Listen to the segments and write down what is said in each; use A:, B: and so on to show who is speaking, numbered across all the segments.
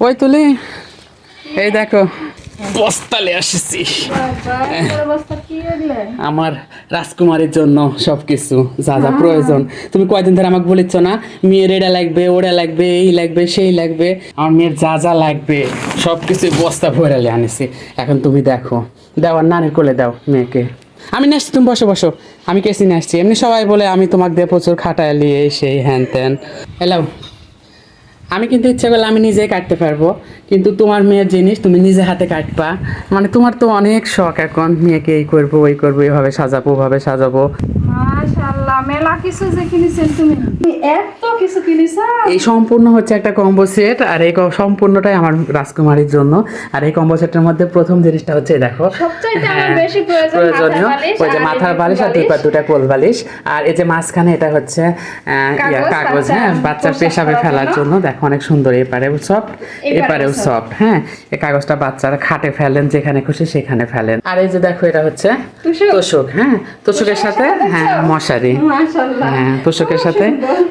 A: ওই তুলি। এই দেখো। বস্তালে আসছি। আমার রাজকুমারীর জন্য সব কিছু যা যা প্রয়োজন। তুমি কয়দিন ধরে আমাকে বলেছ না মেয়ের এটা লাগবে ওটা লাগবে এই লাগবে সেই লাগবে। আমার মেয়ের যা যা লাগবে সব কিছু বস্তা ভরালে আনিছি। এখন তুমি দেখো। দাও আর নানির কোলে দাও মেয়েকে। আমি নিয়ে আসছি তুমি বসো বসো। আমি কেসি নিয়ে আসছি। এমনি সবাই বলে আমি তোমাকে দিয়ে প্রচুর খাটালি এই সেই হ্যান ত্যান। এলাও। আমি কিন্তু ইচ্ছে করলে আমি নিজেই কাটতে পারব। কিন্তু তোমার মেয়ের জিনিস তুমি নিজে হাতে কাটবা। মানে তোমার তো অনেক শখ এখন মেয়েকে এই করব, ওই করব এইভাবে সাজাবো, ওভাবে সাজাবো।
B: মেলা কিছু যে কিনেছেন তুমি? তুমি এত কিছু কিনেছ?
A: এই সম্পূর্ণ হচ্ছে একটা কম্বো সেট আর এই সম্পূর্ণটাই আমার রাজকুমারীর জন্য। আর এই কম্বো সেটের মধ্যে প্রথম জিনিসটা হচ্ছে দেখো হ্যাঁ, প্রয়োজনীয়। ওই যে মাথার বালিশ আর দুই পা দুটা কোল বালিশ। আর এই যে মাঝখানে এটা হচ্ছে ইয়া,
B: কাগজ,
A: হ্যাঁ বাচ্চার পেশাবে ফেলার
B: জন্য।
A: দেখো অনেক সুন্দর এপারেও সফট
B: এপারেও
A: সফট হ্যাঁ এই কাগজটা বাচ্চারা খাটে ফেলেন যেখানে খুশি সেখানে ফেলেন। আর এই যে দেখো এটা হচ্ছে
B: তোষক।
A: হ্যাঁ তোষকের সাথে হ্যাঁ মশারি। হ্যাঁ তোষকের সাথে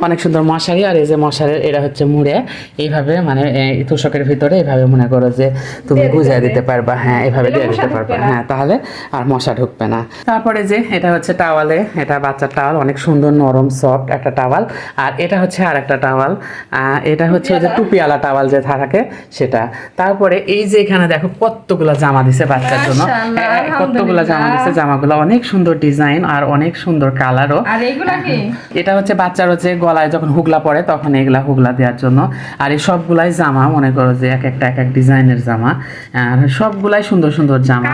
A: অনেক সুন্দর মশারি আর এই যে মশারির এটা হচ্ছে মুড়ে। এইভাবে মানে তোষকের ভিতরে এইভাবে মনে করো যে তুমি
B: দিয়ে দিতে
A: পারবা। হ্যাঁ এইভাবে
B: দিলে
A: দিয়ে দিতে পারবা। হ্যাঁ তাহলে আর মশা ঢুকবে না। তারপরে যে এটা হচ্ছে টাওয়ালে এটা বাচ্চার টাওয়াল অনেক সুন্দর নরম সফট একটা টাওয়াল। আর এটা হচ্ছে আর একটা টাওয়াল। এটা হচ্ছে যে টুপিওয়ালা টাওয়াল যে থাকে সেটা। তারপরে এই যে এখানে দেখো কতগুলো জামা দিছে বাচ্চার জন্য। কতগুলো জামা দিছে জামাগুলো। অনেক সুন্দর ডিজাইন আর অনেক সুন্দর কালারও।
B: আর
A: এটা হচ্ছে বাচ্চার হচ্ছে গলায় যখন হুগলা পড়ে তখন এগুলা হুগলা দেওয়ার জন্য। আর এই সবগুলাই জামা মনে করো যে এক একটা এক এক ডিজাইনের জামা। আর সবগুলাই সুন্দর সুন্দর জামা।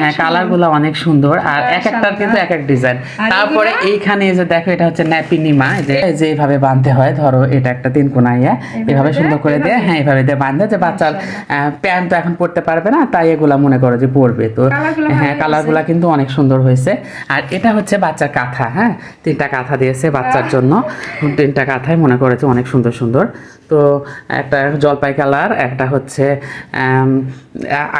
A: হ্যাঁ। কালারগুলো অনেক সুন্দর। আর এক একটার কিন্তু এক এক ডিজাইন। তারপরে এইখানে যে দেখো এটা হচ্ছে ন্যাপি নিমা এই যে এই বাঁধতে হয় ধরো এটা একটা তিন কোনাইয়া এভাবে সুন্দর করে দিয়ে হ্যাঁ এইভাবে দিয়ে বাঁধে যে বাচ্চার প্যান্ট তো এখন পড়তে পারবে না তাই এগুলা মনে করো যে পড়বে তো হ্যাঁ কালারগুলা কিন্তু অনেক সুন্দর হয়েছে। আর এটা হচ্ছে বাচ্চার কাঁথা হ্যাঁ? তিনটা কাঁথা দিয়েছে বাচ্চার জন্য। তিনটা কাঁথায় মনে করেছে অনেক সুন্দর সুন্দর। তো একটা জলপাই কালার একটা হচ্ছে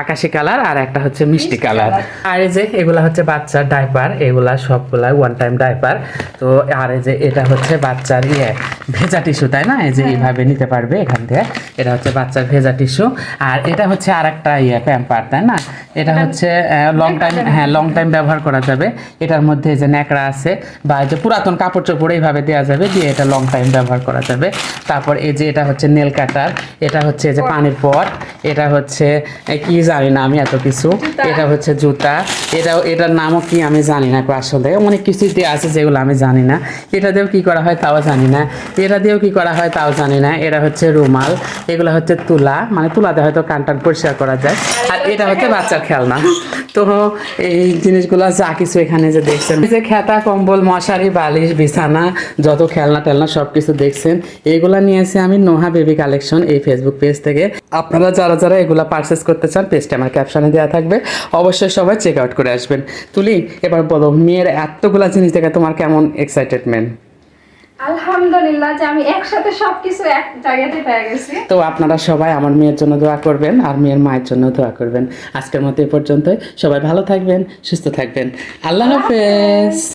A: আকাশি কালার আর একটা হচ্ছে মিষ্টি কালার। আর এই যে এগুলা হচ্ছে বাচ্চার ডাইপার এগুলা সবগুলা ওয়ান টাইম ডাইপার তো আর এই যে এটা হচ্ছে বাচ্চার ইয়ে ভেজা টিস্যু তাই না? এই যে এইভাবে নিতে পারবে এখান থেকে। এটা হচ্ছে বাচ্চার ভেজা টিস্যু আর এটা হচ্ছে আর একটা ইয়ে প্যাম্পার তাই না? এটা হচ্ছে লং টাইম হ্যাঁ লং টাইম ব্যবহার করা যাবে। এটার মধ্যে এই যে ন্যাকড়া আছে বা এই যে পুরাতন কাপড় চোপড় এইভাবে দেওয়া যাবে দিয়ে এটা লং টাইম ব্যবহার করা যাবে। তারপর এই যে এটা হচ্ছে নেল কাটার এটা হচ্ছে যে পানির পট এটা হচ্ছে কি জানি না আমি এত কিছু। এটা হচ্ছে জুতা। এটা এটার নামও কি আমি জানি না আসলে অনেক দিয়ে আছে যেগুলো আমি জানি না। এটা দিয়েও কি করা হয় তাও জানি না। এটা দিয়েও কি করা হয় তাও জানি না। এটা হচ্ছে রুমাল। এগুলো হচ্ছে তুলা। মানে তুলাতে হয়তো কান টান পরিষ্কার করা যায়। আর এটা হচ্ছে বাচ্চার খেলনা। তো এই জিনিসগুলো যা কিছু এখানে যে দেখছেন। যে খেতা কম্বল মশারি বালিশ বিছানা যত খেলনা টেলনা সব কিছু দেখছেন এইগুলা নিয়েছি আমি নোহা বেবি কালেকশন এই ফেসবুক পেজ থেকে। আপনারা যারা যারা এগুলা পারচেস করতে চান পেজটা আমার ক্যাপশনে দেওয়া থাকবে। অবশ্যই সবাই চেক আউট করে আসবেন। তুলি এবার বলো মেয়ের এতগুলা জিনিস দেখে তোমার কেমন এক্সাইটেডমেন্ট
B: আলহামদুলিল্লাহ যে আমি একসাথে সবকিছু এক জায়গাতে পেয়ে গেছি।
A: তো আপনারা সবাই আমার মেয়ের জন্য দোয়া করবেন আর মেয়ের মায়ের জন্য দোয়া করবেন। আজকের মতো এ পর্যন্তই। সবাই ভালো থাকবেন সুস্থ থাকবেন। আল্লাহ হাফেজ।